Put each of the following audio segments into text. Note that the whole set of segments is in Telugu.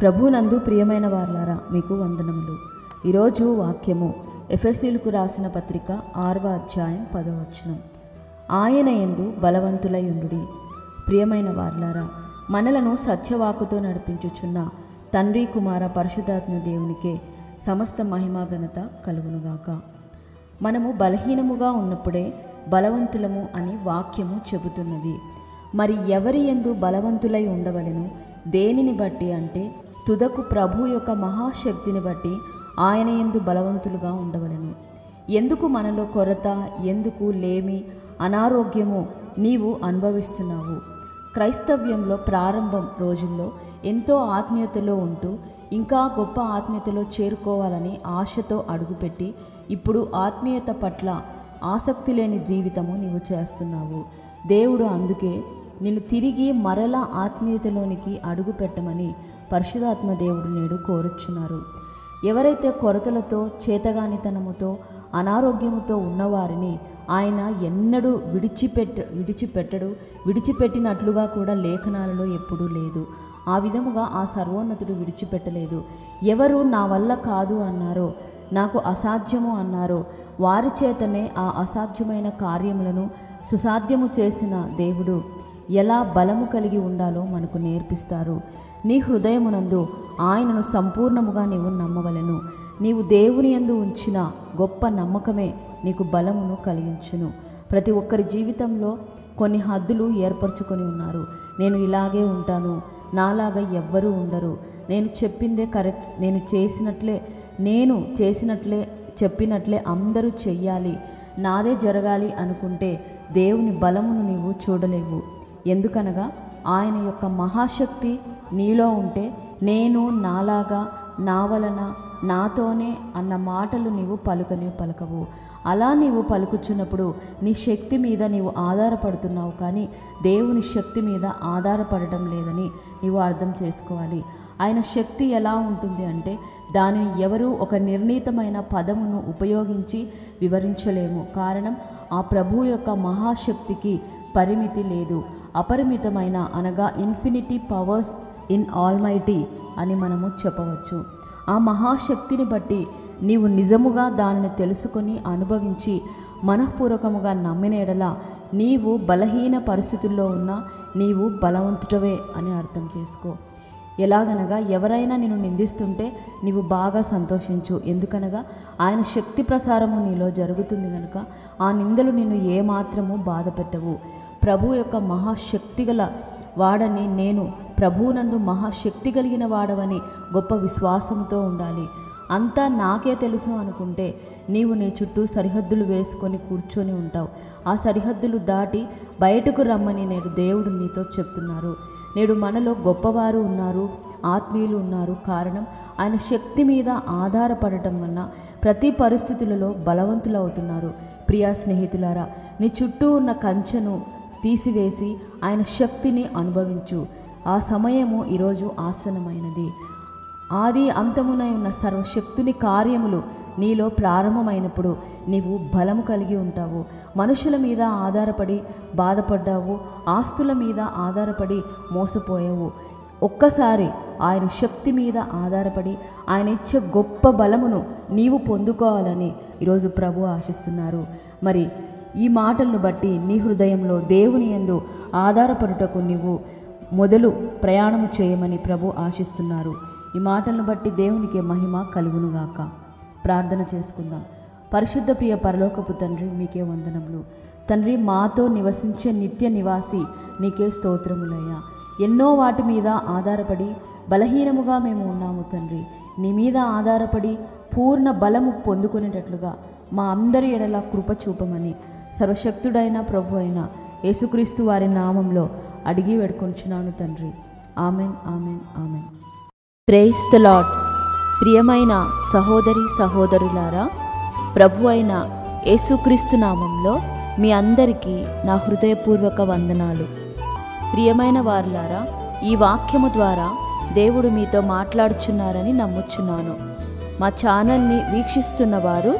ప్రభునందు ప్రియమైన వార్లారా మీకు వందనములు. ఈరోజు వాక్యము ఎఫ్ఎస్సీలకు రాసిన పత్రిక ఆరవ అధ్యాయం పదవచనం ఆయన ఎందు బలవంతులై ఉండుడి ప్రియమైన వార్లారా మనలను సత్యవాకుతో నడిపించుచున్న తండ్రి కుమార పరిశుధాత్మ దేవునికే సమస్త మహిమా ఘనత కలుగునుగాక. మనము బలహీనముగా ఉన్నప్పుడే బలవంతులము అని వాక్యము చెబుతున్నది. మరి ఎవరి ఎందు బలవంతులై ఉండవలెను? దేనిని బట్టి అంటే తుదకు ప్రభు యొక్క మహాశక్తిని బట్టి ఆయన ఎందు బలవంతులుగా ఉండవలెను. ఎందుకు మనలో కొరత ఎందుకు లేమి అనారోగ్యము నీవు అనుభవిస్తున్నావు? క్రైస్తవ్యంలో ప్రారంభం రోజుల్లో ఎంతో ఆత్మీయతలో ఉంటూ ఇంకా గొప్ప ఆత్మీయతలో చేరుకోవాలని ఆశతో అడుగుపెట్టి ఇప్పుడు ఆత్మీయత పట్ల ఆసక్తి లేని జీవితము నీవు చేస్తున్నావు. దేవుడు అందుకే నిన్ను తిరిగి మరలా ఆత్మీయతలోనికి అడుగు పెట్టమని పరిశుధాత్మ దేవుడు నేడు కోరుచున్నారు. ఎవరైతే కొరతలతో చేతగానితనముతో అనారోగ్యముతో ఉన్నవారిని ఆయన ఎన్నడూ విడిచిపెట్ట విడిచిపెట్టడు విడిచిపెట్టినట్లుగా కూడా లేఖనాలలో ఎప్పుడూ లేదు. ఆ విధముగా ఆ సర్వోన్నతుడు విడిచిపెట్టలేదు. ఎవరు నా వల్ల కాదు అన్నారో నాకు అసాధ్యము అన్నారో వారి చేతనే ఆ అసాధ్యమైన కార్యములను సుసాధ్యము చేసిన దేవుడు ఎలా బలము కలిగి ఉండాలో మనకు నేర్పిస్తారు. నీ హృదయమునందు ఆయనను సంపూర్ణముగా నీవు నమ్మవలెను. నీవు దేవుని యందు ఉంచిన గొప్ప నమ్మకమే నీకు బలమును కలిగించును. ప్రతి ఒక్కరి జీవితంలో కొన్ని హద్దులు ఏర్పరచుకొని ఉన్నారు. నేను ఇలాగే ఉంటాను. నాలాగా ఎవ్వరూ ఉండరు. నేను చెప్పిందే కరెక్ట్. నేను చేసినట్లే నేను చేసినట్లే చెప్పినట్లే అందరూ చెయ్యాలి. నాదే జరగాలి అనుకుంటే దేవుని బలమును నీవు చూడలేవు. ఎందుకనగా ఆయన యొక్క మహాశక్తి నీలో ఉంటే నేను నాలాగా నా వలన నాతోనే అన్న మాటలు నీవు పలుకనే పలకవు. అలా నీవు పలుకుచున్నప్పుడు నీ శక్తి మీద నీవు ఆధారపడుతున్నావు కానీ దేవుని శక్తి మీద ఆధారపడటం లేదని నీవు అర్థం చేసుకోవాలి. ఆయన శక్తి ఎలా ఉంటుంది అంటే దానిని ఎవరూ ఒక నిర్ణీతమైన పదమును ఉపయోగించి వివరించలేము. కారణం ఆ ప్రభు యొక్క మహాశక్తికి పరిమితి లేదు. అపరిమితమైన అనగా ఇన్ఫినిటీ పవర్స్ ఇన్ ఆల్మైటీ అని మనము చెప్పవచ్చు. ఆ మహాశక్తిని బట్టి నీవు నిజముగా దానిని తెలుసుకొని అనుభవించి మనఃపూర్వకముగా నమ్మిన ఎడల నీవు బలహీన పరిస్థితుల్లో ఉన్న నీవు బలవంతుడవే అని అర్థం చేసుకో. ఎలాగనగా ఎవరైనా నిన్ను నిందిస్తుంటే నీవు బాగా సంతోషించు. ఎందుకనగా ఆయన శక్తి ప్రసారము నీలో జరుగుతుంది కనుక ఆ నిందలు నిన్ను ఏమాత్రము బాధ పెట్టవు ప్రభు యొక్క మహాశక్తి గల వాడని నేను ప్రభువునందు మహాశక్తి కలిగిన వాడవని గొప్ప విశ్వాసంతో ఉండాలి. అంతా నాకే తెలుసు అనుకుంటే నీవు నీ చుట్టూ సరిహద్దులు వేసుకొని కూర్చొని ఉంటావు. ఆ సరిహద్దులు దాటి బయటకు రమ్మని నేడు దేవుడు నీతో చెప్తున్నారు. నేడు మనలో గొప్పవారు ఉన్నారు ఆత్మీయులు ఉన్నారు. కారణం ఆయన శక్తి మీద ఆధారపడటం వలన ప్రతి పరిస్థితులలో బలవంతులు అవుతున్నారు. ప్రియా స్నేహితులారా నీ చుట్టూ ఉన్న కంచెను తీసివేసి ఆయన శక్తిని అనుభవించు. ఆ సమయము ఈరోజు ఆసనమైనది ఆది అంతమునై ఉన్న సర్వశక్తుని కార్యములు నీలో ప్రారంభమైనప్పుడు నీవు బలము కలిగి ఉంటావు. మనుషుల మీద ఆధారపడి బాధపడ్డావు ఆస్తుల మీద ఆధారపడి మోసపోయావు. ఒక్కసారి ఆయన శక్తి మీద ఆధారపడి ఆయన ఇచ్చే గొప్ప బలమును నీవు పొందుకోవాలని ఈరోజు ప్రభు ఆశిస్తున్నారు. మరి ఈ మాటలను బట్టి నీ హృదయంలో దేవుని యందు ఆధారపడుటకు నీవు మొదలు ప్రయాణము చేయమని ప్రభు ఆశిస్తున్నారు. ఈ మాటలను బట్టి దేవునికి మహిమ కలుగునుగాక. ప్రార్థన చేసుకుందాం. పరిశుద్ధ ప్రియ పరలోకపు తండ్రి మీకే వందనములు. తండ్రి మాతో నివసించే నిత్య నివాసి నీకే స్తోత్రములయ్యా. ఎన్నో వాటి మీద ఆధారపడి బలహీనముగా మేము ఉన్నాము తండ్రి. నీ మీద ఆధారపడి పూర్ణ బలము పొందుకునేటట్లుగా మా అందరి ఎడల కృప చూపమని సర్వశక్తుడైన ప్రభు అయిన యేసుక్రీస్తు వారి నామంలో అడిగి వేడుకొంచున్నాను తండ్రి. Amen amen amen. Praise the lord ప్రియమైన సహోదరి సహోదరులారా ప్రభు అయిన యేసుక్రీస్తు నామంలో మీ అందరికీ నా హృదయపూర్వక వందనాలు. ప్రియమైన వారులారా ఈ వాక్యము ద్వారా దేవుడు మీతో మాట్లాడుచున్నారని నమ్ముచున్నాను. మా ఛానల్ని వీక్షిస్తున్న వారు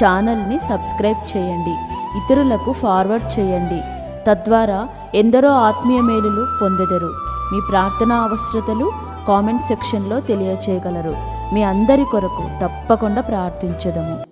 ఛానల్ని సబ్స్క్రైబ్ చేయండి. ఇతరులకు ఫార్వర్డ్ చేయండి. తద్వారా ఎందరో ఆత్మీయ మేలులు పొందెదరు. మీ ప్రార్థనా అవసరతలు కామెంట్ సెక్షన్లో తెలియచేయగలరు. మీ అందరి కొరకు తప్పకుండా ప్రార్థించదము